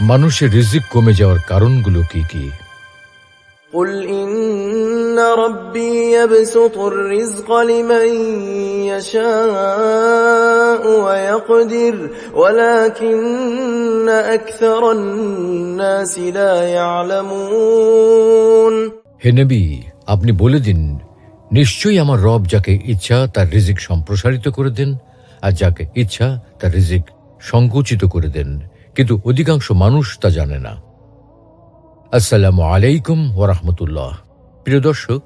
মানুষের রিজিক কমে যাওয়ার কারণগুলো কি কি قل إن ربي يبسط الرزق لمن يشاء ويقدر ولكن أكثر الناس لا يعلمون হে নবী আপনি বলে দিন নিশ্চয়ই আমার রব যাকে ইচ্ছা তার রিজিক সম্প্রসারিত করে দেন আর যাকে ইচ্ছা তার রিজিক সংকুচিত করে দেন কিন্তু অধিকাংশ মানুষ তা জানে না। আসসালামু আলাইকুম ওরহমতুল্লাহ প্রিয় দর্শক,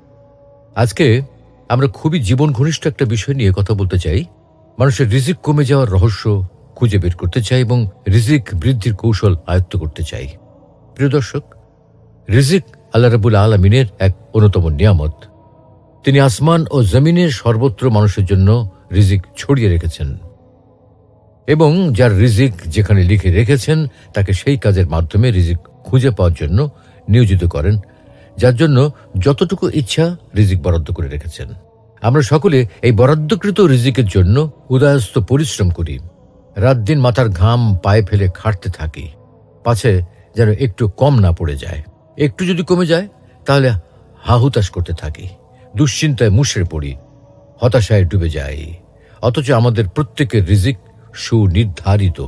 আজকে আমরা খুবই জীবন ঘনিষ্ঠ একটা বিষয় নিয়ে কথা বলতে চাই। মানুষের রিজিক কমে যাওয়ার রহস্য খুঁজে বের করতে চাই এবং রিজিক বৃদ্ধির কৌশল আয়ত্ত করতে চাই। প্রিয় দর্শক, রিজিক আল্লাহ রাবুল আলমিনের এক অন্যতম নিয়ামত। তিনি আসমান ও জমিনের সর্বত্র মানুষের জন্য রিজিক ছড়িয়ে রেখেছেন। এবং যার রিজিক যেখানে লিখে রেখেছেন, তাকে সেই কাজের মাধ্যমে রিজিক খুঁজে পাওয়ার জন্য নিয়োজিত করেন, যার জন্য যতটুকু ইচ্ছা রিজিক বরাদ্দ করে রেখেছেন। আমরা সকলে এই বরাদ্দকৃত রিজিকের জন্য উদয়স্ত পরিশ্রম করি। রাত দিন মাথার ঘাম পায়ে ফেলে খাটতে থাকি। পাছে যেন একটু কম না পড়ে যায়। একটু যদি কমে যায়, তাহলে হাহুতাশ করতে থাকি। দুশ্চিন্তায় মুশড়ে পড়ি। হতাশায় ডুবে যাই। অথচ আমাদের প্রত্যেকের রিজিক সুনির্ধারিত।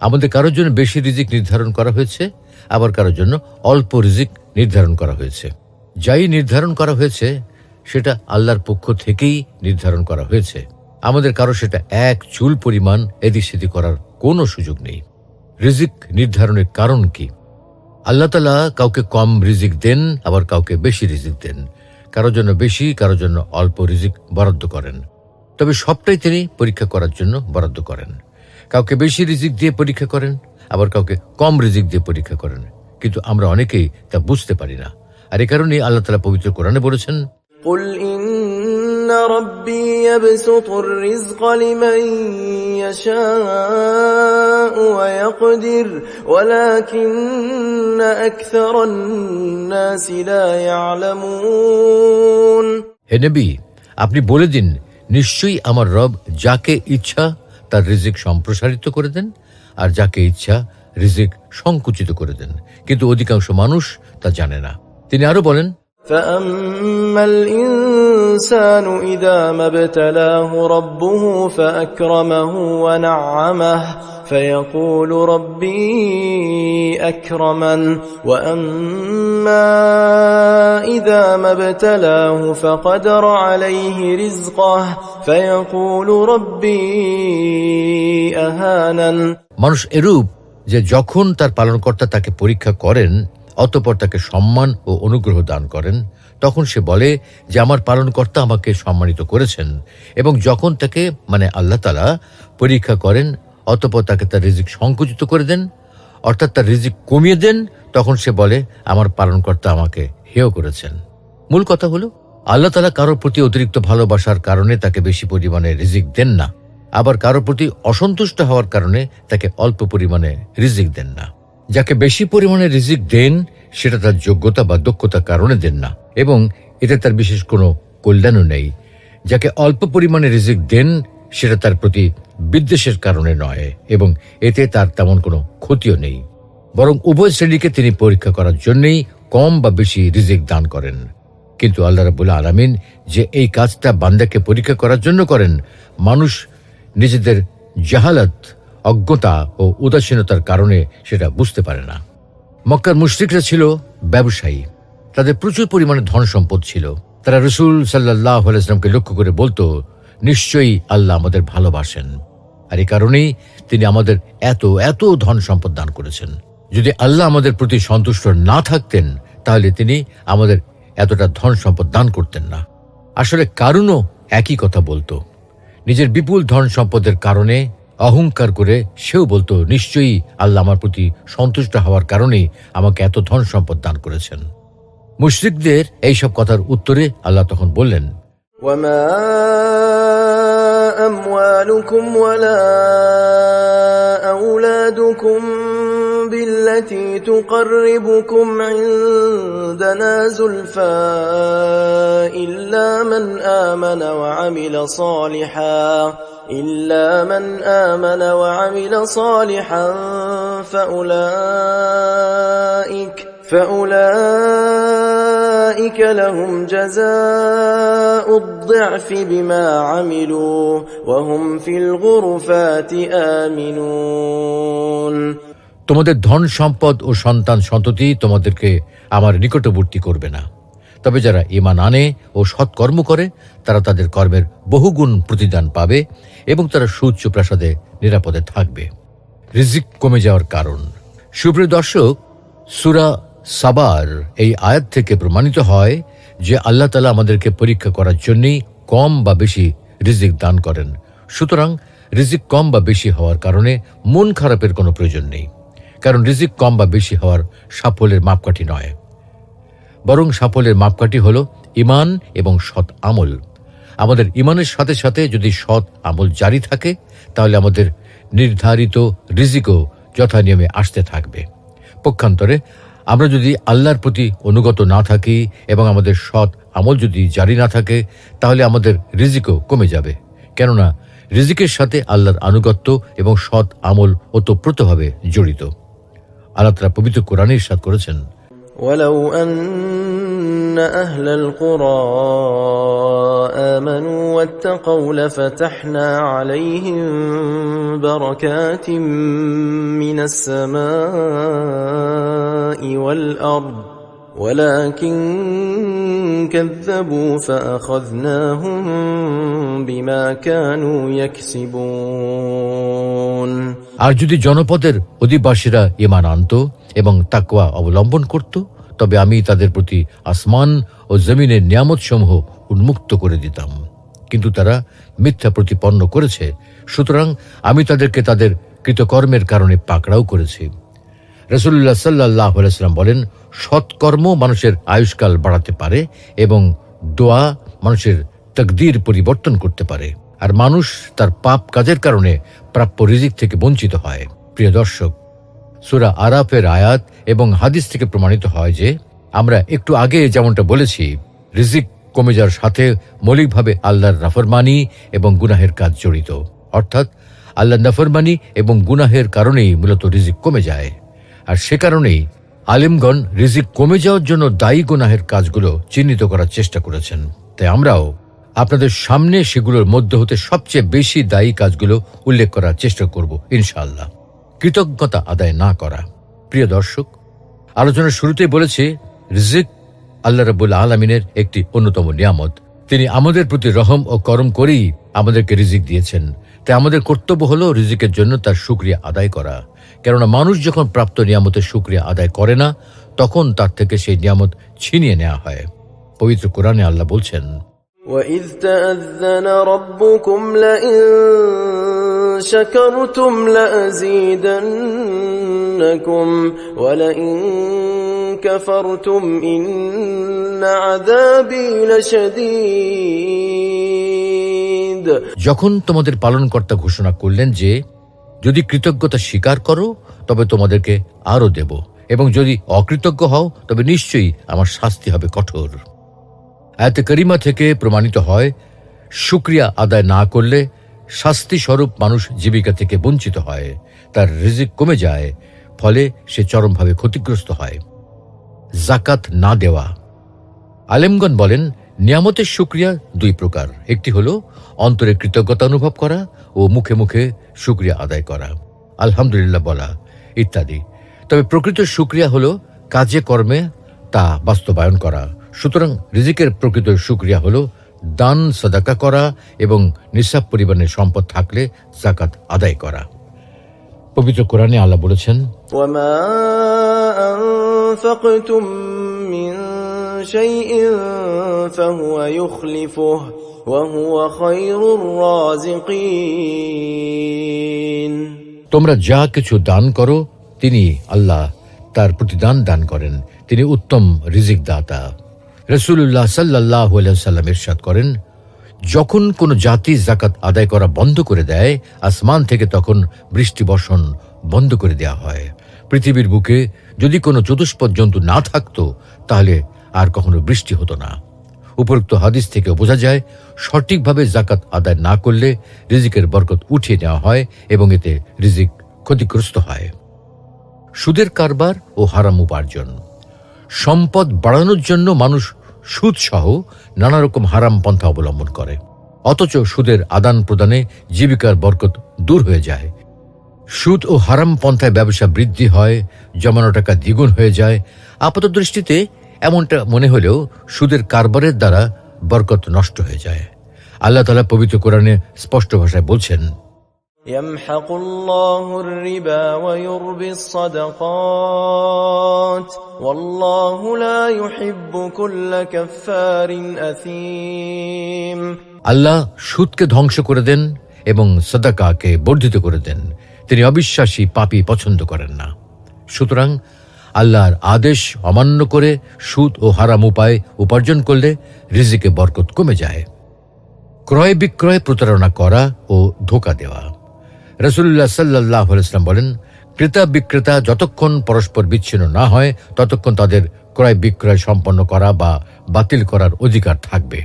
আমাদের কারোর জন্য বেশি রিজিক নির্ধারণ করা হয়েছে, আবার কারোর জন্য অল্প রিজিক নির্ধারণ করা হয়েছে। যাই নির্ধারণ করা হয়েছে, সেটা আল্লাহর পক্ষ থেকেই নির্ধারণ করা হয়েছে। আমাদের কারও সেটা এক চুল পরিমাণ এদিক সেদিক করার কোনো সুযোগ নেই। রিজিক নির্ধারণের কারণ কি? আল্লাহ তালা কাউকে কম রিজিক দেন, আবার কাউকে বেশি রিজিক দেন। কারোর জন্য বেশি, কারোর জন্য অল্প রিজিক বরাদ্দ করেন। তবে সবটাই তিনি পরীক্ষা করার জন্য বরাদ্দ করেন কাউকে বেশি রিজিক দিয়ে পরীক্ষা করেন আবার কাউকে কম রিজিক দিয়ে পরীক্ষা করেন কিন্তু আমরা অনেকেই তা বুঝতে পারি না আর এ কারণেই আল্লাহ তালা পবিত্র কোরআনে বলেছেন قل إن ربي يبسط الرزق لمن يشاء ويقدر ولكن أكثر الناس لا يعلمون হে নবী আপনি বলে দিন নিশ্চয়ই আমার রব যাকে ইচ্ছা তার রিজিক সম্প্রসারিত করে দেন আর যাকে ইচ্ছা রিজিক সংকুচিত করে দেন কিন্তু অধিকাংশ মানুষ তা জানে না তিনি আরো বলেন فأما الإنسان إذا ما ابتلاه ربه فأكرمه ونعمه فيقول ربي أكرمن وأما إذا ما ابتلاه فقدر عليه رزقه فيقول ربي أهانن মানুষ এরূপ যে যখন তার পালনকর্তা তাকে পরীক্ষা করেন অতপর তাকে সম্মান ও অনুগ্রহ দান করেন তখন সে বলে যে আমার পালনকর্তা আমাকে সম্মানিত করেছেন এবং যখন তাকে মানে আল্লাহ তালা পরীক্ষা করেন অতপর তাকে তার রিজিক সংকুচিত করে দেন অর্থাৎ তার রিজিক কমিয়ে দেন তখন সে বলে আমার পালনকর্তা আমাকে হেয় করেছেন। মূল কথা হলো, আল্লাহ তালা কারোর প্রতি অতিরিক্ত ভালোবাসার কারণে তাকে বেশি পরিমাণে রিজিক দেন না। আবার কারোর প্রতি অসন্তুষ্ট হওয়ার কারণে তাকে অল্প পরিমাণে রিজিক দেন না। যাকে বেশি পরিমাণে রিজিক দেন, সেটা তার যোগ্যতা বা দক্ষতার কারণে দেন না। এবং এতে তার বিশেষ কোনো কল্যাণও নেই। যাকে অল্প পরিমাণে রিজিক দেন, সেটা তার প্রতি বিদ্বেষের কারণে নয়, এবং এতে তার তেমন কোনো ক্ষতিও নেই। বরং উভয় শ্রেণীকে তিনি পরীক্ষা করার জন্যই কম বা বেশি রিজিক দান করেন। কিন্তু আল্লাহ রাবুল আলমিন যে এই কাজটা বান্দাকে পরীক্ষা করার জন্য করেন, মানুষ নিজেদের জাহালাত, অজ্ঞতা ও উদাসীনতার কারণে সেটা বুঝতে পারে না। মক্কার মুশরিকরা ছিল ব্যবসায়ী। তাদের প্রচুর পরিমাণে ধন সম্পদ ছিল। তারা রসুল সাল্লাহ আলাইসলামকে লক্ষ্য করে বলতো, নিশ্চয়ই আল্লাহ আমাদের ভালোবাসেন। আর এই কারণেই তিনি আমাদের এত এত ধন সম্পদ দান করেছেন। যদি আল্লাহ আমাদের প্রতি সন্তুষ্ট না থাকতেন তাহলে তিনি আমাদের এতটা ধন সম্পদ দান করতেন না আসলে কারণও একই কথা বলতো নিজের বিপুল ধন সম্পদের কারণে অহংকার করে সেও বলতো নিশ্চয়ই আল্লাহ আমার প্রতি সন্তুষ্ট হওয়ার কারণেই আমাকে এত ধন সম্পদ দান করেছেন মুশরিকদের এইসব কথার উত্তরে আল্লাহ তখন বললেন وما أموالكم ولا أولادكم بالتي تقربكم عندنا زلفى إلا من آمن وعمل صالحا إلا من آمن وعمل صالحا فأولئك فأولئك لهم جزاء الضعف بما عملوا وهم في الغرفات آمنون. তোমাদের ধন সম্পদ ও সন্তান সন্ততি তোমাদেরকে আমার নিকটবর্তী করবে না। তবে যারা ইমান আনে ও সৎকর্ম করে, তারা তাদের কর্মের বহুগুণ প্রতিদান পাবে এবং তারা সুউচ্চ প্রাসাদে নিরাপদে থাকবে। রিজিক কমে যাওয়ার কারণ। সুপ্রিয় দর্শক, সুরা সাবার এই আয়াত থেকে প্রমাণিত হয় যে আল্লাহ তালা আমাদেরকে পরীক্ষা করার জন্যই কম বা বেশি রিজিক দান করেন। সুতরাং রিজিক কম বা বেশি হওয়ার কারণে মন খারাপের কোনো প্রয়োজন নেই। কারণ রিজিক কম বা বেশি হওয়ার সাফল্যের মাপকাঠি নয়। বরং সাফল্যের মাপকাঠি হল ইমান এবং সৎ আমল। আমাদের ইমানের সাথে সাথে যদি সৎ আমল জারি থাকে, তাহলে আমাদের নির্ধারিত রিজিকও যথানিয়মে আসতে থাকবে। পক্ষান্তরে, আমরা যদি আল্লাহর প্রতি অনুগত না থাকি এবং আমাদের সৎ আমল যদি জারি না থাকে, তাহলে আমাদের রিজিকও কমে যাবে। কেননা, রিজিকের সাথে আল্লাহর আনুগত্য এবং সৎ আমল ওতপ্রোতভাবে জড়িত। আল্লাহ তারা পবিত্র কোরআনে ইরশাদ করেছেন ولو أن أهل القرى آمنوا واتقوا لفتحنا عليهم بركات من السماء والأرض ولكن كذبوا فأخذناهم بما كانوا يكسبون আর যদি জনপদের অধিবাসীরা ইমান আনত এবং তাকওয়া অবলম্বন করত, তবে আমি তাদের প্রতি আসমান ও জমিনের নিয়ামতসমূহ উন্মুক্ত করে দিতাম। কিন্তু তারা মিথ্যা প্রতিপন্ন করেছে। সুতরাং আমি তাদেরকে তাদের কৃতকর্মের কারণে পাকড়াও করেছি। রসুল্লাহ সাল্লাহ আলাইসাল্লাম বলেন, সৎকর্ম মানুষের আয়ুষ্কাল বাড়াতে পারে এবং দোয়া মানুষের তকদির পরিবর্তন করতে পারে। আর মানুষ তার পাপ কাজের কারণে প্রাপ্য রিজিক থেকে বঞ্চিত হয়। প্রিয় দর্শক, সুরা আরাফের আয়াত এবং হাদিস থেকে প্রমাণিত হয় যে আমরা একটু আগে যেমনটা বলেছি, রিজিক কমে যাওয়ার সাথে মৌলিকভাবে আল্লাহর নাফরমানি এবং গুনাহের কাজ জড়িত। অর্থাৎ আল্লাহ নাফরমানি এবং গুনাহের কারণেই মূলত রিজিক কমে যায়। আর সে কারণেই আলিমগণ রিজিক কমে যাওয়ার জন্য দায়ী গুনাহের কাজগুলো চিহ্নিত করার চেষ্টা করেছেন। তাই আমরাও আপনাদের সামনে সেগুলোর মধ্যে হতে সবচেয়ে বেশি দায়ী কাজগুলো উল্লেখ করার চেষ্টা করব, ইনশাআল্লাহ। কৃতজ্ঞতা আদায় না করা। প্রিয় দর্শক, আলোচনার শুরুতেই বলেছে, রিজিক আল্লাহ রাবুল আলমিনের একটি অন্যতম নিয়ামত। তিনি আমাদের প্রতি রহম ও করম করেই আমাদেরকে রিজিক দিয়েছেন। তাই আমাদের কর্তব্য হলো রিজিকের জন্য তার সুক্রিয়া আদায় করা। কেননা মানুষ যখন প্রাপ্ত নিয়ামতের সুক্রিয়া আদায় করে না, তখন তার থেকে সেই নিয়ামত ছিনিয়ে নেওয়া হয়। পবিত্র কোরআনে আল্লাহ বলছেন وإذ تأذن ربكم لئن شكرتم لأزيدنكم ولئن كفرتم إن عذابي لشديد যখন তোমাদের পালনকর্তা ঘোষণা করলেন যে যদি কৃতজ্ঞতা স্বীকার করো তবে তোমাদেরকে আরো দেব এবং যদি অকৃতজ্ঞ হও তবে নিশ্চয়ই আমার শাস্তি হবে কঠোর আয়াতে করিমা থেকে প্রমাণিত হয়, শুক্রিয়া আদায় না করলে শাস্তি স্বরূপ মানুষ জীবিকা থেকে বঞ্চিত হয়, তার রিজিক কমে যায়, ফলে সে চরমভাবে ক্ষতিগ্রস্ত হয়। জাকাত না দেওয়া। আলেমগন বলেন, নিয়ামতের শুক্রিয়া দুই প্রকার। একটি হল, অন্তরে কৃতজ্ঞতা অনুভব করা ও মুখে মুখে শুক্রিয়া আদায় করা। আলহামদুলিল্লাহ বলা, ইত্যাদি। তবে প্রকৃত শুক্রিয়া হল কাজে কর্মে তা বাস্তবায়ন করা। সুতরাং রিজিকের প্রকৃত সুক্রিয়া হল দান সাদাকা করা এবং নিঃসাব পরিমাণের সম্পদ থাকলে জাকাত আদায় করা। পবিত্র কোরআনে আল্লাহ বলেছেন তোমরা যা কিছু দান করো তিনি আল্লাহ তার প্রতিদান দান করেন। তিনি উত্তম রিজিক দাতা রসুল্লাহ সাল্লাহ সাল্লাম ইরশাদ করেন, যখন কোনো জাতি জাকাত আদায় করা বন্ধ করে দেয়, আসমান থেকে তখন বৃষ্টি বর্ষণ বন্ধ করে দেয়া হয়। পৃথিবীর বুকে যদি কোনো চতুষ্পদ জন্তু না থাকতো, তাহলে আর কখনো বৃষ্টি হতো না। উপরোক্ত হাদিস থেকে বোঝা যায়, সঠিকভাবে জাকাত আদায় না করলে রিজিকের বরকত উঠিয়ে নেওয়া হয় এবং এতে রিজিক ক্ষতিগ্রস্ত হয়। সুদের কারবার ও হারাম উপার্জন। সম্পদ বাড়ানোর জন্য মানুষ সুদ সহ নানা রকম হারাম পন্থা অবলম্বন করে। অথচ সুদের আদান প্রদানে জীবিকার বরকত দূর হয়ে যায়। সুদ ও হারাম পন্থায় ব্যবসা বৃদ্ধি হয়, জমানো টাকা দ্বিগুণ হয়ে যায়। আপাত দৃষ্টিতে এমনটা মনে হলেও সুদের কারবারের দ্বারা বরকত নষ্ট হয়ে যায়। আল্লাহ তালা পবিত্র কোরআনে স্পষ্ট ভাষায় বলছেন يمحق الله الربا ويربي الصدقات والله لا يحب كل كفار أثيم আল্লাহ সুদকে ধ্বংস করে দেন এবং সদাকাকে বর্ধিত করে দেন তিনি অবিশ্বাসী পাপী পছন্দ করেন না সুতরাং আল্লাহর আদেশ অমান্য করে সুদ ও হারাম উপায় উপার্জন করলে রিজিকে বরকত কমে যায় ক্রয় বিক্রয় প্রতারণা করা ও ধোকা দেওয়া রসুল্লাহ সাল্লাহ ইসলাম বলেন, ক্রেতা বিক্রেতা যতক্ষণ পরস্পর বিচ্ছিন্ন না হয়, ততক্ষণ তাদের ক্রয় বিক্রয় সম্পন্ন করা বা বাতিল করার অধিকার থাকবে।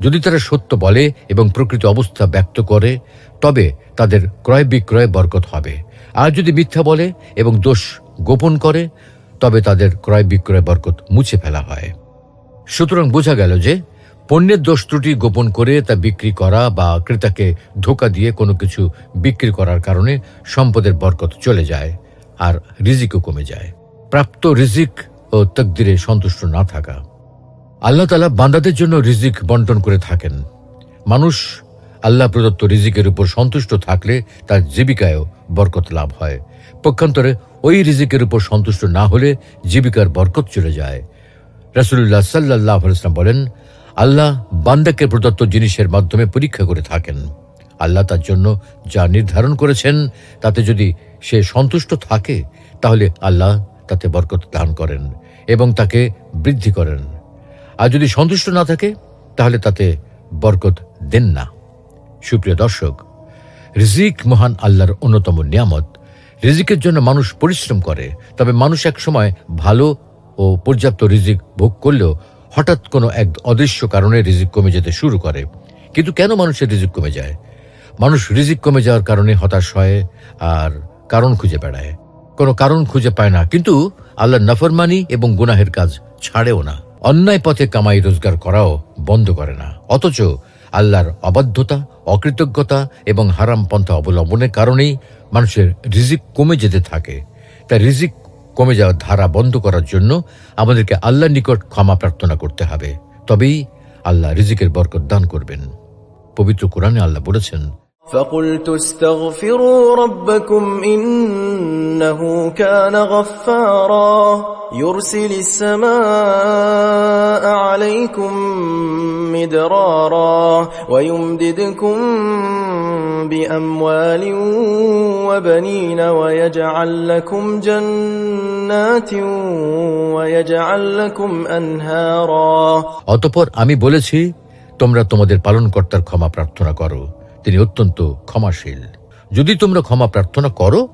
যদি তারা সত্য বলে এবং প্রকৃত অবস্থা ব্যক্ত করে, তবে তাদের ক্রয় বিক্রয় বরকত হবে। আর যদি মিথ্যা বলে এবং দোষ গোপন করে, তবে তাদের ক্রয় বিক্রয় বরকত মুছে ফেলা হয়। সুতরাং বোঝা গেল যে পণ্যের দোষ ত্রুটি গোপন করে তা বিক্রি করা বা ক্রেতাকে ধোকা দিয়ে কোনো কিছু বিক্রি করার কারণে সম্পদের বরকত চলে যায় আর রিজিকও কমে যায়। প্রাপ্ত রিজিক ও তকদিরে সন্তুষ্ট না থাকা। আল্লাহ তালা বান্দাদের জন্য রিজিক বন্টন করে থাকেন। মানুষ আল্লাহ প্রদত্ত রিজিকের উপর সন্তুষ্ট থাকলে তার জীবিকায়ও বরকত লাভ হয়। পক্ষান্তরে ওই রিজিকের উপর সন্তুষ্ট না হলে জীবিকার বরকত চলে যায়। রাসুল্লাহ সাল্লাহ ইসলাম বলেন আল্লাহ বান্দাকে প্রদত্ত জিনিসের মাধ্যমে পরীক্ষা করে থাকেন। আল্লাহ তার জন্য যা নির্ধারণ করেছেন, তাতে যদি সে সন্তুষ্ট থাকে, তাহলে আল্লাহ তাতে বরকত দান করেন এবং তাকে বৃদ্ধি করেন। আর যদি সন্তুষ্ট না থাকে, তাহলে তাতে বরকত দেন না। সুপ্রিয় দর্শক, রিজিক মহান আল্লাহর অন্যতম নিয়ামত। রিজিকের জন্য মানুষ পরিশ্রম করে, তবে মানুষ এক সময় ভালো ও পর্যাপ্ত রিজিক ভোগ করলেও হঠাৎ কোনো এক অদৃশ্য কারণে রিজিক কমে যেতে শুরু করে। কিন্তু কেন মানুষের রিজিক কমে যায়? মানুষ রিজিক কমে যাওয়ার কারণে হতাশ হয় আর কারণ খুঁজে বেড়ায়। কোনো কারণ খুঁজে পায় না, কিন্তু আল্লাহ নফরমানি এবং গুনাহের কাজ ছাড়েও না। অন্যায় পথে কামাই রোজগার করাও বন্ধ করে না। অথচ আল্লাহর অবাধ্যতা, অকৃতজ্ঞতা এবং হারাম পন্থা অবলম্বনের কারণেই মানুষের রিজিক কমে যেতে থাকে। তাই রিজিক কমে যাওয়ার ধারা বন্ধ করার জন্য আমাদেরকে আল্লাহর নিকট ক্ষমা প্রার্থনা করতে হবে। তবেই আল্লাহ রিজিকের বরকত দান করবেন। পবিত্র কোরআনে আল্লাহ বলেছেন فقلت استغفروا ربكم إنه كان غفارا يرسل السماء عليكم مدرارا ويمددكم بأموال وبنين ويجعل لكم جنات ويجعل لكم أنهارا অতপর আমি বলেছি তোমরা তোমাদের পালনকর্তার ক্ষমা প্রার্থনা করো তিনি অত্যন্ত ক্ষমাশীল। যদি তোমরা ক্ষমা প্রার্থনা করো,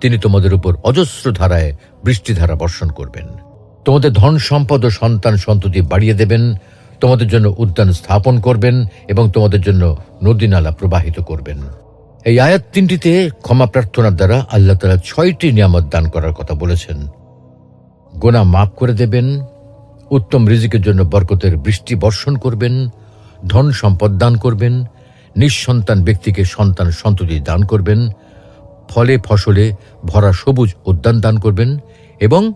তিনি তোমাদের উপর অজস্র ধারায় বৃষ্টিধারা বর্ষণ করবেন। তোমাদের ধন সম্পদ ও সন্তান সন্ততি বাড়িয়ে দেবেন, তোমাদের জন্য উদ্যান স্থাপন করবেন এবং তোমাদের জন্য নদী নালা প্রবাহিত করবেন। এই আয়াত তিনটিতে ক্ষমা প্রার্থনার দ্বারা আল্লাহ তালা ছয়টি নিয়ামত দান করার কথা বলেছেন। গোনা মাফ করে দেবেন, উত্তম রিজিকের জন্য বরকতের বৃষ্টি বর্ষণ করবেন, ধন সম্পদ দান করবেন নিঃসন্তান ব্যক্তিকে সন্তান সন্ততি দান করবেন, ফলে ফসলে ভরা সবুজ উদ্যান দান করবেন এবং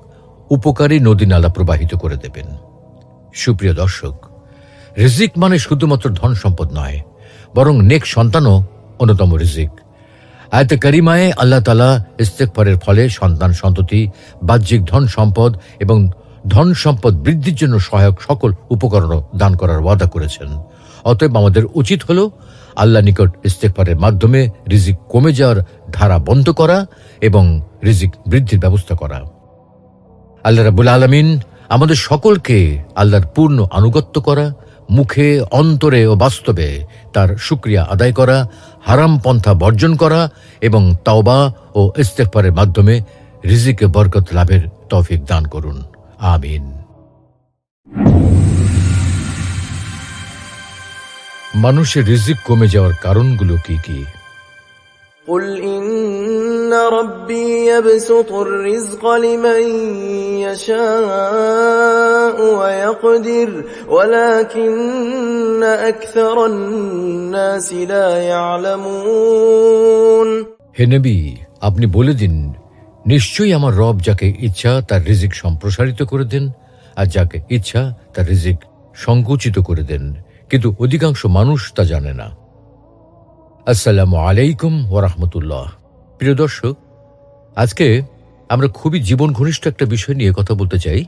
উপকারী নদী নালা প্রবাহিত করে দেবেন। সুপ্রিয় দর্শক, রিজিক মানে শুধুমাত্র ধন সম্পদ নয়, বরং নেক সন্তানও অন্যতম রিজিক। আয়তে করিমায় আল্লাহ তালা ইস্তেকফারের ফলে সন্তান সন্ততি, বাহ্যিক ধন সম্পদ এবং ধন সম্পদ বৃদ্ধির জন্য সহায়ক সকল উপকরণও দান করার ওয়াদা করেছেন। অতএব আমাদের উচিত হল আল্লাহ নিকট ইস্তেকফারের মাধ্যমে রিজিক কমে যাওয়ার ধারা বন্ধ করা এবং রিজিক বৃদ্ধির ব্যবস্থা করা। আল্লাহ রাবুল আলমিন আমাদের সকলকে আল্লাহর পূর্ণ আনুগত্য করা, মুখে, অন্তরে ও বাস্তবে তার সুক্রিয়া আদায় করা, হারাম পন্থা বর্জন করা এবং তাওবা ও ইস্তেকফারের মাধ্যমে রিজিকে বরকত লাভের তৌফিক দান করুন। আমিন। মানুষের রিজিক কমে যাওয়ার কারণগুলো কি কি قل إن ربي يبسط الرزق لمن يشاء ويقدر ولكن أكثر الناس لا يعلمون হে নবী আপনি বলে দিন নিশ্চয়ই আমার রব যাকে ইচ্ছা তার রিজিক সম্প্রসারিত করে দেন আর যাকে ইচ্ছা তার রিজিক সংকুচিত করে দেন কিন্তু অধিকাংশ মানুষ তা জানে না। আসসালামু আলাইকুম ওরহমতুল্লাহ প্রিয় দর্শক, আজকে আমরা খুবই জীবন ঘনিষ্ঠ একটা বিষয় নিয়ে কথা বলতে চাই।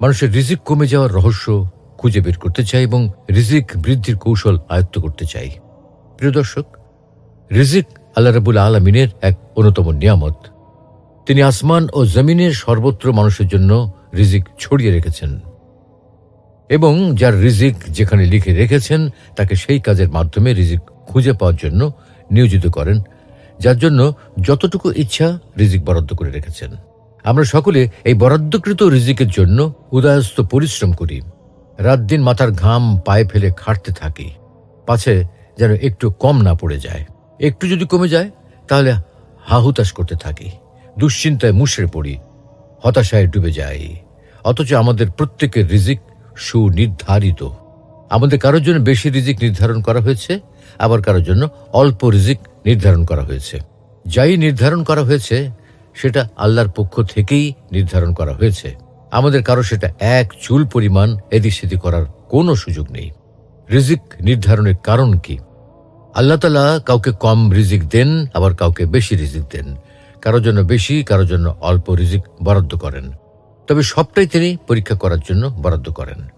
মানুষের রিজিক কমে যাওয়ার রহস্য খুঁজে বের করতে চাই এবং রিজিক বৃদ্ধির কৌশল আয়ত্ত করতে চাই। প্রিয় দর্শক, রিজিক আল্লাহ রাবুল আলমিনের এক অন্যতম নিয়ামত। তিনি আসমান ও জমিনের সর্বত্র মানুষের জন্য রিজিক ছড়িয়ে রেখেছেন। এবং যার রিজিক যেখানে লিখে রেখেছেন, তাকে সেই কাজের মাধ্যমে রিজিক খুঁজে পাওয়ার জন্য নিয়োজিত করেন, যার জন্য যতটুকু ইচ্ছা রিজিক বরাদ্দ করে রেখেছেন। আমরা সকলে এই বরাদ্দকৃত রিজিকের জন্য উদয়স্ত পরিশ্রম করি। রাত দিন মাথার ঘাম পায়ে ফেলে খাটতে থাকি। পাছে যেন একটু কম না পড়ে যায়। একটু যদি কমে যায়, তাহলে হাহুতাশ করতে থাকি। দুশ্চিন্তায় মুশড়ে পড়ি। হতাশায় ডুবে যাই। অথচ আমাদের প্রত্যেকের রিজিক সুনির্ধারিত। আমাদের কারোর জন্য বেশি রিজিক নির্ধারণ করা হয়েছে, আবার কারোর জন্য অল্প রিজিক নির্ধারণ করা হয়েছে। যাই নির্ধারণ করা হয়েছে, সেটা আল্লাহর পক্ষ থেকেই নির্ধারণ করা হয়েছে। আমাদের কারও সেটা এক চুল পরিমাণ এদিক সেদিক করার কোনো সুযোগ নেই। রিজিক নির্ধারণের কারণ কি? আল্লাহ তালা কাউকে কম রিজিক দেন, আবার কাউকে বেশি রিজিক দেন। কারোর জন্য বেশি, কারোর জন্য অল্প রিজিক বরাদ্দ করেন। তবে সবটাই তিনি পরীক্ষা করার জন্য বরাদ্দ করেন।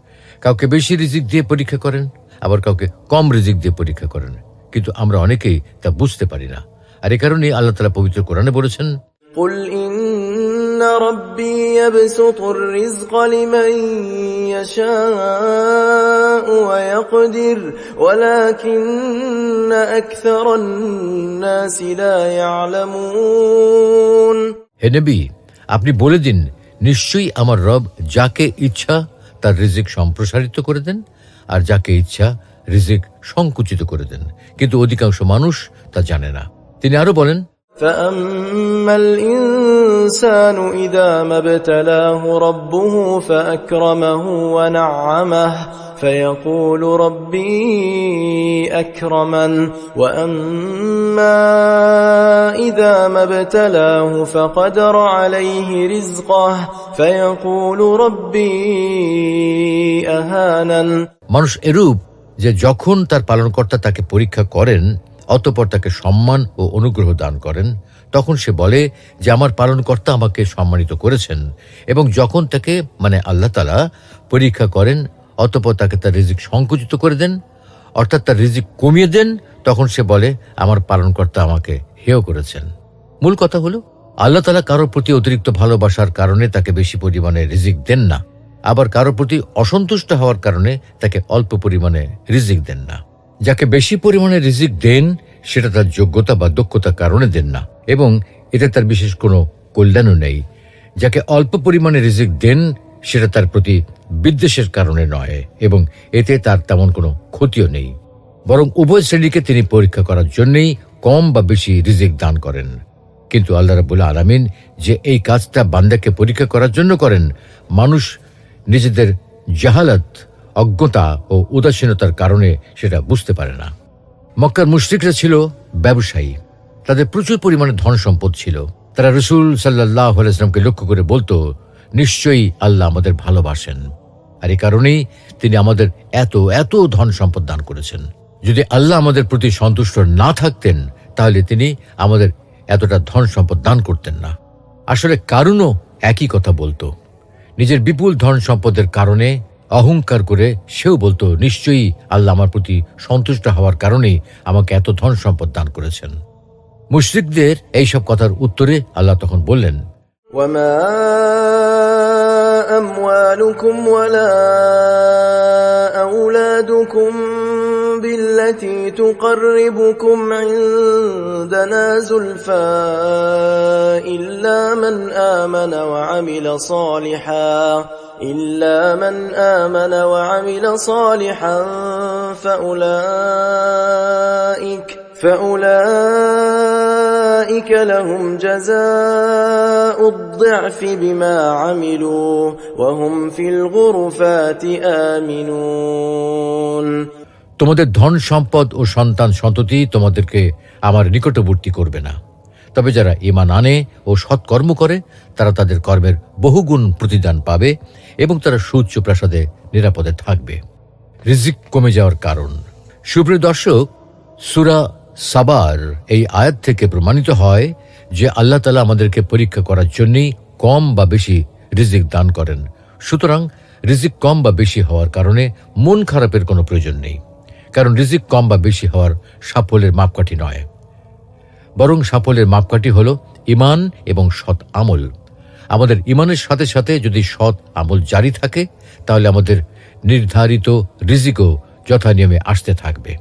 কাউকে বেশি রিজিক দিয়ে পরীক্ষা করেন আবার কাউকে কম রিজিক দিয়ে পরীক্ষা করেন। কিন্তু আমরা অনেকেই তা বুঝতে পারি না। আর এ কারণেই আল্লাহ তালা পবিত্র কোরআনে বলেছেন হে নবী আপনি বলে দিন নিশ্চয়ই আমার রব যাকে ইচ্ছা তার রিজিক সম্প্রসারিত করে দেন আর যাকে ইচ্ছা রিজিক সংকুচিত করে দেন কিন্তু অধিকাংশ মানুষ তা জানে না তিনি আরো বলেন فأما الإنسان إذا ما ابتلاه ربه فأكرمه ونعمه فيقول ربي أكرمن وأما إذا ما ابتلاه فقدر عليه رزقه فيقول ربي أهانن মানুষ এরূপ যে যখন তার পালনকর্তা তাকে পরীক্ষা করেন অতপর তাকে সম্মান ও অনুগ্রহ দান করেন তখন সে বলে যে আমার পালনকর্তা আমাকে সম্মানিত করেছেন এবং যখন তাকে মানে আল্লাহ তালা পরীক্ষা করেন অতপর তাকে তার রিজিক সংকুচিত করে দেন অর্থাৎ তার রিজিক কমিয়ে দেন তখন সে বলে আমার পালনকর্তা আমাকে হেয় করেছেন। মূল কথা হলো, আল্লাহ তালা কারোর প্রতি অতিরিক্ত ভালোবাসার কারণে তাকে বেশি পরিমাণে রিজিক দেন না। আবার কারোর প্রতি অসন্তুষ্ট হওয়ার কারণে তাকে অল্প পরিমাণে রিজিক দেন না। যাকে বেশি পরিমাণে রিজিক দেন, সেটা তার যোগ্যতা বা দক্ষতার কারণে দেন না। এবং এতে তার বিশেষ কোনো কল্যাণও নেই। যাকে অল্প পরিমাণে রিজিক দেন, সেটা তার প্রতি বিদ্বেষের কারণে নয় এবং এতে তার তেমন কোনো ক্ষতিও নেই। বরং উভয় শ্রেণীকে তিনি পরীক্ষা করার জন্যই কম বা বেশি রিজিক দান করেন। কিন্তু আল্লাহ রাবুল আলমিন যে এই কাজটা বান্দাকে পরীক্ষা করার জন্য করেন, মানুষ নিজেদের জাহালাত, অজ্ঞতা ও উদাসীনতার কারণে সেটা বুঝতে পারে না। মক্কার মুশরিকরা ছিল ব্যবসায়ী। তাদের প্রচুর পরিমাণে ধন সম্পদ ছিল। তারা রসুল সাল্লাহ আলাইসলামকে লক্ষ্য করে বলতো, নিশ্চয়ই আল্লাহ আমাদের ভালোবাসেন। আর এই কারণেই তিনি আমাদের এত এত ধন সম্পদ দান করেছেন। যদি আল্লাহ আমাদের প্রতি সন্তুষ্ট না থাকতেন তাহলে তিনি আমাদের এতটা ধন সম্পদ দান করতেন না আসলে কারণও একই কথা বলতো নিজের বিপুল ধন সম্পদের কারণে অহংকার করে সেও বলতো নিশ্চয়ই আল্লাহ আমার প্রতি সন্তুষ্ট হওয়ার কারণেই আমাকে এত ধন সম্পদ দান করেছেন মুশরিকদের এইসব কথার উত্তরে আল্লাহ তখন বললেন وما أموالكم ولا أولادكم بالتي تقربكم عندنا زلفى إلا من آمن وعمل صالحا إلا من آمن وعمل صالحا فأولئك فأولئك لهم جزاء الضعف بما عملوا وهم في الغرفات آمنون. তোমাদের ধন সম্পদ ও সন্তান সন্ততি তোমাদেরকে আমার নিকটবর্তী করবে না। তবে যারা ইমান আনে ও সৎকর্ম করে, তারা তাদের কর্মের বহুগুণ প্রতিদান পাবে এবং তারা সুউচ্চ প্রাসাদে নিরাপদে থাকবে। রিজিক কমে যাওয়ার কারণ। সুপ্রিয় দর্শক, সুরা সাবার এই আয়াত থেকে প্রমাণিত হয় যে আল্লাহ তালা আমাদেরকে পরীক্ষা করার জন্যই কম বা বেশি রিজিক দান করেন। সুতরাং রিজিক কম বা বেশি হওয়ার কারণে মন খারাপের কোনো প্রয়োজন নেই। কারণ রিজিক কম বা বেশি হওয়ার সাফল্যের মাপকাঠি নয়। বরং সাফল্যের মাপকাঠি হল ইমান এবং সৎ আমল। আমাদের ইমানের সাথে সাথে যদি সৎ আমল জারি থাকে, তাহলে আমাদের নির্ধারিত রিজিকও যথানিয়মে আসতে থাকবে।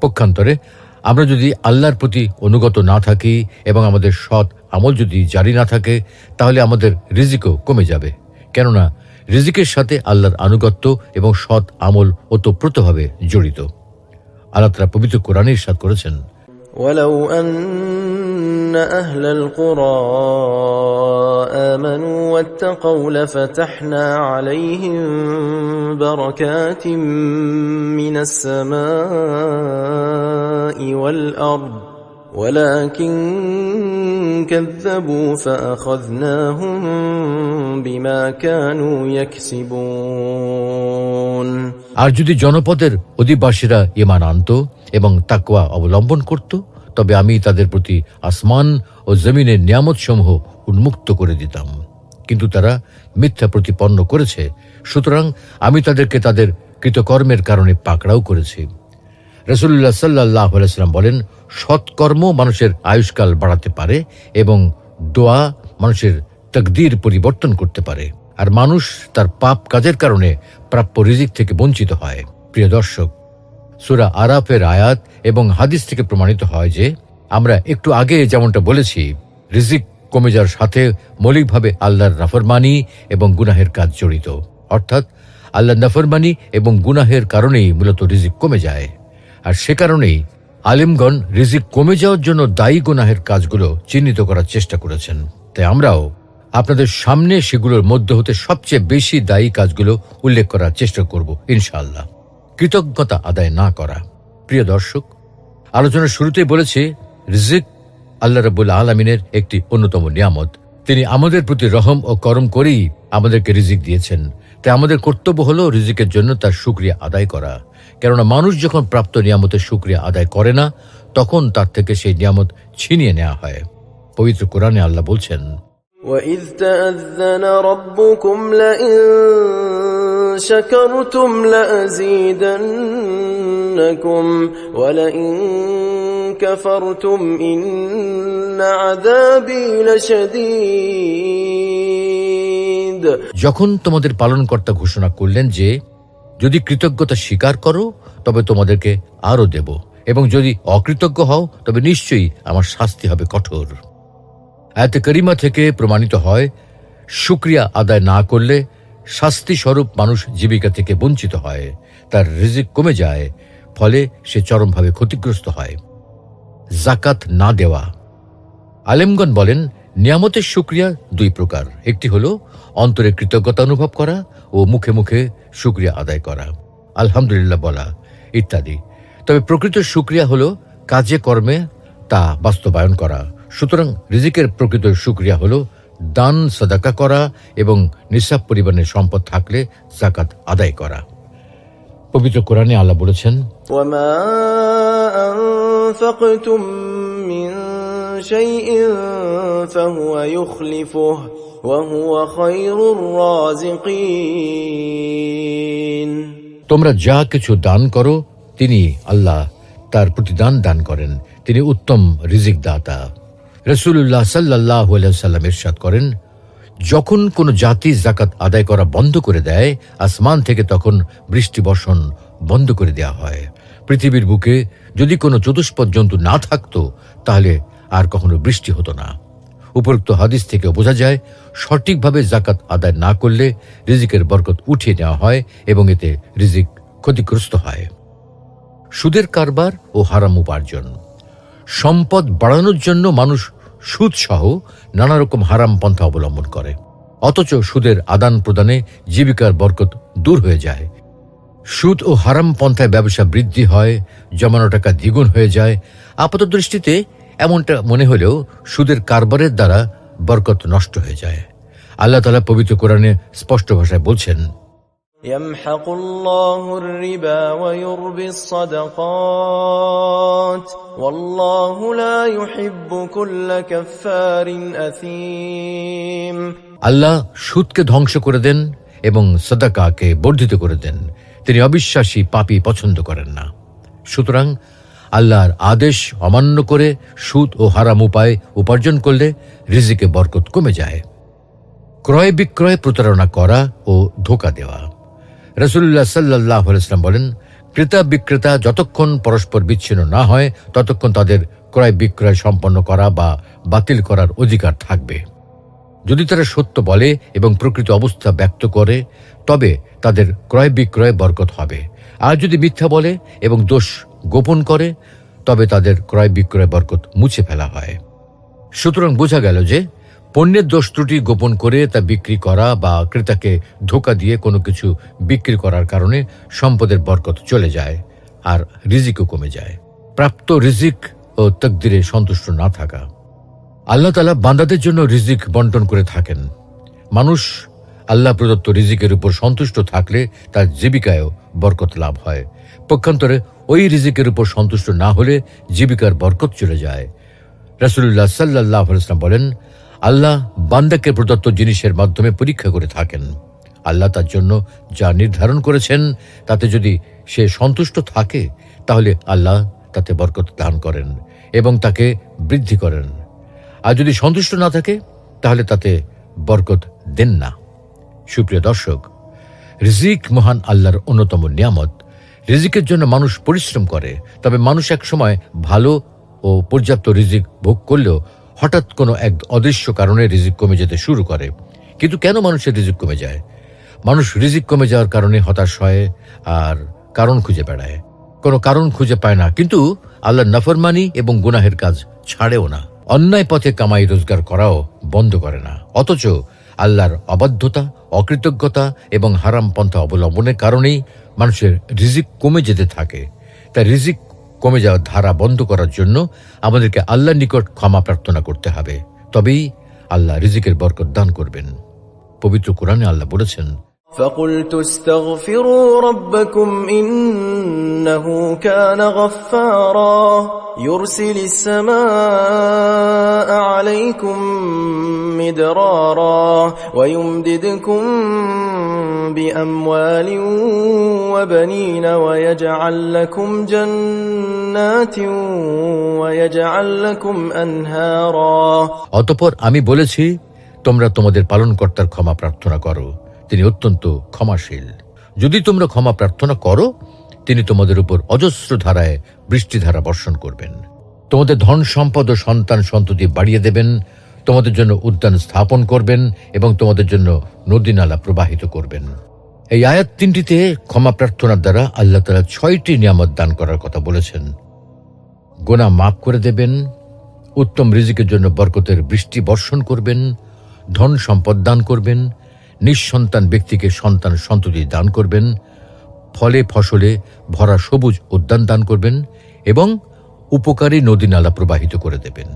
পক্ষান্তরে, আমরা যদি আল্লাহর প্রতি অনুগত না থাকি এবং আমাদের সৎ আমল যদি জারি না থাকে, তাহলে আমাদের রিজিকও কমে যাবে। কেননা, রিজিকের সাথে আল্লাহর আনুগত্য এবং সৎ আমল ওতপ্রোতভাবে জড়িত। আল্লাহ তারা পবিত্র কোরআনে ইরশাদ করেছেন ولو أن أهل القرى آمنوا واتقوا لفتحنا عليهم بركات من السماء والأرض ولكن كذبوا فأخذناهم بما كانوا يكسبون আর যদি জনপদের অধিবাসীরা ইমান আনত এবং তাকওয়া অবলম্বন করত তবে আমি তাদের প্রতি আসমান ও জমিনের নিয়ামতসমূহ উন্মুক্ত করে দিতাম কিন্তু তারা মিথ্যা প্রতিপন্ন করেছে সুতরাং আমি তাদেরকে তাদের কৃতকর্মের কারণে পাকড়াও করেছি রসুল্লাহ সাল্লাহ আলাইসাল্লাম বলেন, সৎকর্ম মানুষের আয়ুষ্কাল বাড়াতে পারে এবং দোয়া মানুষের তকদির পরিবর্তন করতে পারে। আর মানুষ তার পাপ কাজের কারণে প্রাপ্য রিজিক থেকে বঞ্চিত হয়। প্রিয় দর্শক, সুরা আরাফের আয়াত এবং হাদিস থেকে প্রমাণিত হয় যে, আমরা একটু আগে যেমনটা বলেছি, রিজিক কমে যাওয়ার সাথে মৌলিকভাবে আল্লাহর নাফরমানি এবং গুনাহের কাজ জড়িত। অর্থাৎ আল্লাহ নাফরমানি এবং গুনাহের কারণেই মূলত রিজিক কমে যায়। আর সে কারণেই আলিমগণ রিজিক কমে যাওয়ার জন্য দায়ী গুনাহের কাজগুলো চিহ্নিত করার চেষ্টা করেছেন। তাই আমরাও আপনাদের সামনে সেগুলোর মধ্যে হতে সবচেয়ে বেশি দায়ী কাজগুলো উল্লেখ করার চেষ্টা করব, ইনশাআল্লাহ। কৃতজ্ঞতা আদায় না করা। প্রিয় দর্শক, আলোচনার শুরুতেই বলেছে, রিজিক আল্লাহ রাবুল আলমিনের একটি অন্যতম নিয়ামত। তিনি আমাদের প্রতি রহম ও করম করেই আমাদেরকে রিজিক দিয়েছেন। তাই আমাদের কর্তব্য হলো রিজিকের জন্য তার সুক্রিয়া আদায় করা। কেননা মানুষ যখন প্রাপ্ত নিয়ামতের সুক্রিয়া আদায় করে না তখন তার থেকে সেই নিয়ামত ছিনিয়ে নেওয়া হয় পবিত্র কোরআনে আল্লাহ বলছেন وإذ تأذن ربكم لئن شكرتم لأزيدنكم ولئن كفرتم إن عذابي لشديد যখন তোমাদের পালনকর্তা ঘোষণা করলেন যে যদি কৃতজ্ঞতা স্বীকার করো, তবে তোমাদেরকে আরও দেব। এবং যদি অকৃতজ্ঞ হও, তবে নিশ্চয়ই আমার শাস্তি হবে কঠোর। আয়াতে করিমা থেকে প্রমাণিত হয়, শুক্রিয়া আদায় না করলে শাস্তি স্বরূপ মানুষ জীবিকা থেকে বঞ্চিত হয়। তার রিজিক কমে যায়, ফলে সে চরমভাবে ক্ষতিগ্রস্ত হয়। জাকাত না দেওয়া। আলেমগণ বলেন নিয়ামতের সুক্রিয়া দুই প্রকার। একটি হলো অন্তরে কৃতজ্ঞতা অনুভব করা ও মুখে মুখে সুক্রিয়া আদায় করা। আলহামদুলিল্লাহ বলা ইত্যাদি। তবে প্রকৃত সুক্রিয়া হলো কাজে কর্মে তা বাস্তবায়ন করা। সুতরাং রিজিকের প্রকৃত সুক্রিয়া হলো দান, সদাকা করা এবং নিঃসাব পরিমাণের সম্পদ থাকলে জাকাত আদায় করা। পবিত্র কোরআনে আল্লাহ বলেছেন شيء فهو يخلفه وهو خير الرازقين তোমরা যা কিছু দান করো তিনি আল্লাহ তার প্রতিদান দান করেন তিনি উত্তম রিজিক দাতা রসুল্লাহ সাল্লাহ সাল্লাম ইরশাদ করেন যখন কোনো জাতি জাকাত আদায় করা বন্ধ করে দেয় আসমান থেকে তখন বৃষ্টি বর্ষণ বন্ধ করে দেওয়া হয় পৃথিবীর বুকে যদি কোনো চতুষ্পদ জন্তু না থাকতো তাহলে আর কখনো বৃষ্টি হতো না। উপরোক্ত হাদিস থেকে বোঝা যায়, সঠিকভাবে জাকাত আদায় না করলে রিজিকের বরকত উঠিয়ে নেওয়া হয় এবং এতে রিজিক ক্ষতিগ্রস্ত হয়। সুদের কারবার ও হারাম উপার্জন। সম্পদ বাড়ানোর জন্য মানুষ সুদ সহ নানা রকম হারাম পন্থা অবলম্বন করে। অথচ সুদের আদান প্রদানে জীবিকার বরকত দূর হয়ে যায়। সুদ ও হারাম পন্থায় ব্যবসা বৃদ্ধি হয়, জমানো টাকা দ্বিগুণ হয়ে যায়। আপাত দৃষ্টিতে এমনটা মনে হলেও সুদের কারবারের দ্বারা বরকত নষ্ট হয়ে যায় আল্লাহ তালা পবিত্র কোরআনে স্পষ্ট ভাষায় বলছেন يمحق الله الربا ويربي الصدقات والله لا يحب كل كفار أثيم আল্লাহ সুদকে ধ্বংস করে দেন এবং সদাকাকে বর্ধিত করে দেন তিনি অবিশ্বাসী পাপী পছন্দ করেন না সুতরাং আল্লাহর আদেশ অমান্য করে সুদ ও হারাম উপায় উপার্জন করলে রিজিকে বরকত কমে যায়। ক্রয় বিক্রয় প্রতারণা করা ও ধোকা দেওয়া। রসুল্লাহ সাল্লাহ ইসলাম বলেন, ক্রেতা বিক্রেতা যতক্ষণ পরস্পর বিচ্ছিন্ন না হয়, ততক্ষণ তাদের ক্রয় বিক্রয় সম্পন্ন করা বা বাতিল করার অধিকার থাকবে। যদি তারা সত্য বলে এবং প্রকৃত অবস্থা ব্যক্ত করে, তবে তাদের ক্রয় বিক্রয় বরকত হবে। আর যদি মিথ্যা বলে এবং দোষ গোপন করে, তবে তাদের ক্রয় বিক্রয় বরকত মুছে ফেলা হয়। সুতরাং বোঝা গেল যে, পণ্যের দোষ ত্রুটি গোপন করে তা বিক্রি করা বা ক্রেতাকে ধোকা দিয়ে কোনো কিছু বিক্রি করার কারণে সম্পদের বরকত চলে যায় আর রিজিকও কমে যায়। প্রাপ্ত রিজিক ও তকদিরে সন্তুষ্ট না থাকা। আল্লাহ তালা বান্দাদের জন্য রিজিক বন্টন করে থাকেন। মানুষ আল্লাহ প্রদত্ত রিজিকের উপর সন্তুষ্ট থাকলে তার জীবিকায়ও বরকত লাভ হয়। পক্ষান্তরে ওই রিজিকের উপর সন্তুষ্ট না হলে জীবিকার বরকত চলে যায়। রাসুল্লাহ সাল্লাহ ইসলাম বলেন, আল্লাহ বান্দাকে প্রদত্ত জিনিসের মাধ্যমে পরীক্ষা করে থাকেন। আল্লাহ তার জন্য যা নির্ধারণ করেছেন, তাতে যদি সে সন্তুষ্ট থাকে, তাহলে আল্লাহ তাতে বরকত দান করেন এবং তাকে বৃদ্ধি করেন। আর যদি সন্তুষ্ট না থাকে, তাহলে তাতে বরকত দেন না। সুপ্রিয় দর্শক, রিজিক মহান আল্লাহর অন্যতম নিয়ামত রিজিকের জন্য মানুষ পরিশ্রম করে, তবে মানুষ এক সময় ভালো ও পর্যাপ্ত রিজিক ভোগ করলেও হঠাৎ কোনো এক অদৃশ্য কারণে রিজিক কমে যেতে শুরু করে। কিন্তু কেন মানুষের রিজিক কমে যায়? মানুষ রিজিক কমে যাওয়ার কারণে হতাশ হয় আর কারণ খুঁজে বেড়ায়। কোনো কারণ খুঁজে পায় না, কিন্তু আল্লাহ নফরমানি এবং গুনাহের কাজ ছাড়েও না। অন্যায় পথে কামাই রোজগার করাও বন্ধ করে না। অথচ আল্লাহর অবাধ্যতা, অকৃতজ্ঞতা এবং হারাম পন্থা অবলম্বনের কারণেই মানুষের রিজিক কমে যেতে থাকে। তাই রিজিক কমে যাওয়ার ধারা বন্ধ করার জন্য আমাদেরকে আল্লাহর নিকট ক্ষমা প্রার্থনা করতে হবে। তবেই আল্লাহ রিজিকের বরকত দান করবেন। পবিত্র কোরআনে আল্লাহ বলেছেন فقلت استغفروا ربكم إنه كان غفارا يرسل السماء عليكم مدرارا ويمددكم بأموال وبنين ويجعل لكم جنات ويجعل لكم أنهارا অতপর আমি বলেছি তোমরা তোমাদের পালনকর্তার ক্ষমা প্রার্থনা করো তিনি অত্যন্ত ক্ষমাশীল। যদি তোমরা ক্ষমা প্রার্থনা করো, তিনি তোমাদের উপর অজস্র ধারায় বৃষ্টিধারা বর্ষণ করবেন। তোমাদের ধন সম্পদ ও সন্তান সন্ততি বাড়িয়ে দেবেন, তোমাদের জন্য উদ্যান স্থাপন করবেন এবং তোমাদের জন্য নদী নালা প্রবাহিত করবেন। এই আয়াত তিনটিতে ক্ষমা প্রার্থনার দ্বারা আল্লাহ তালা ছয়টি নিয়ামত দান করার কথা বলেছেন। গোনা মাফ করে দেবেন, উত্তম রিজিকের জন্য বরকতের বৃষ্টি বর্ষণ করবেন, ধন সম্পদ দান করবেন নিঃসন্তান ব্যক্তিকে সন্তান সন্ততি দান করবেন, ফলে ফসলে ভরা সবুজ উদ্যান দান করবেন এবং উপকারী নদী নালা প্রবাহিত করে দেবেন।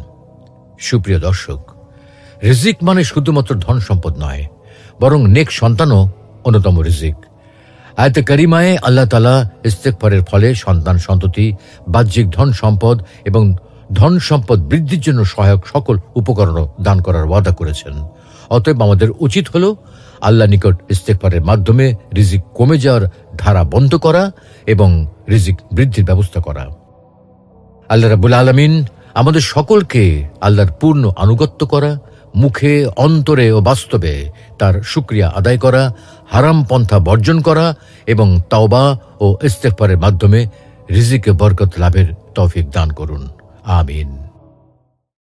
সুপ্রিয় দর্শক, রিজিক মানে শুধুমাত্র ধন সম্পদ নয়, বরং নেক সন্তানও অন্যতম রিজিক। আয়তে করিমায় আল্লাহ তালা ইস্তেকফারের ফলে সন্তান সন্ততি, বাহ্যিক ধন সম্পদ এবং ধন সম্পদ বৃদ্ধির জন্য সহায়ক সকল উপকরণ দান করার ওয়াদা করেছেন। অতএব আমাদের উচিত হল আল্লাহ নিকট ইস্তেকফারের মাধ্যমে রিজিক কমে যাওয়ার ধারা বন্ধ করা এবং রিজিক বৃদ্ধির ব্যবস্থা করা। আল্লাহ রাবুল আলমিন আমাদের সকলকে আল্লাহর পূর্ণ আনুগত্য করা, মুখে, অন্তরে ও বাস্তবে তার সুক্রিয়া আদায় করা, হারাম পন্থা বর্জন করা এবং তাওবা ও ইস্তেকফারের মাধ্যমে রিজিকে বরকত লাভের তৌফিক দান করুন। আমিন।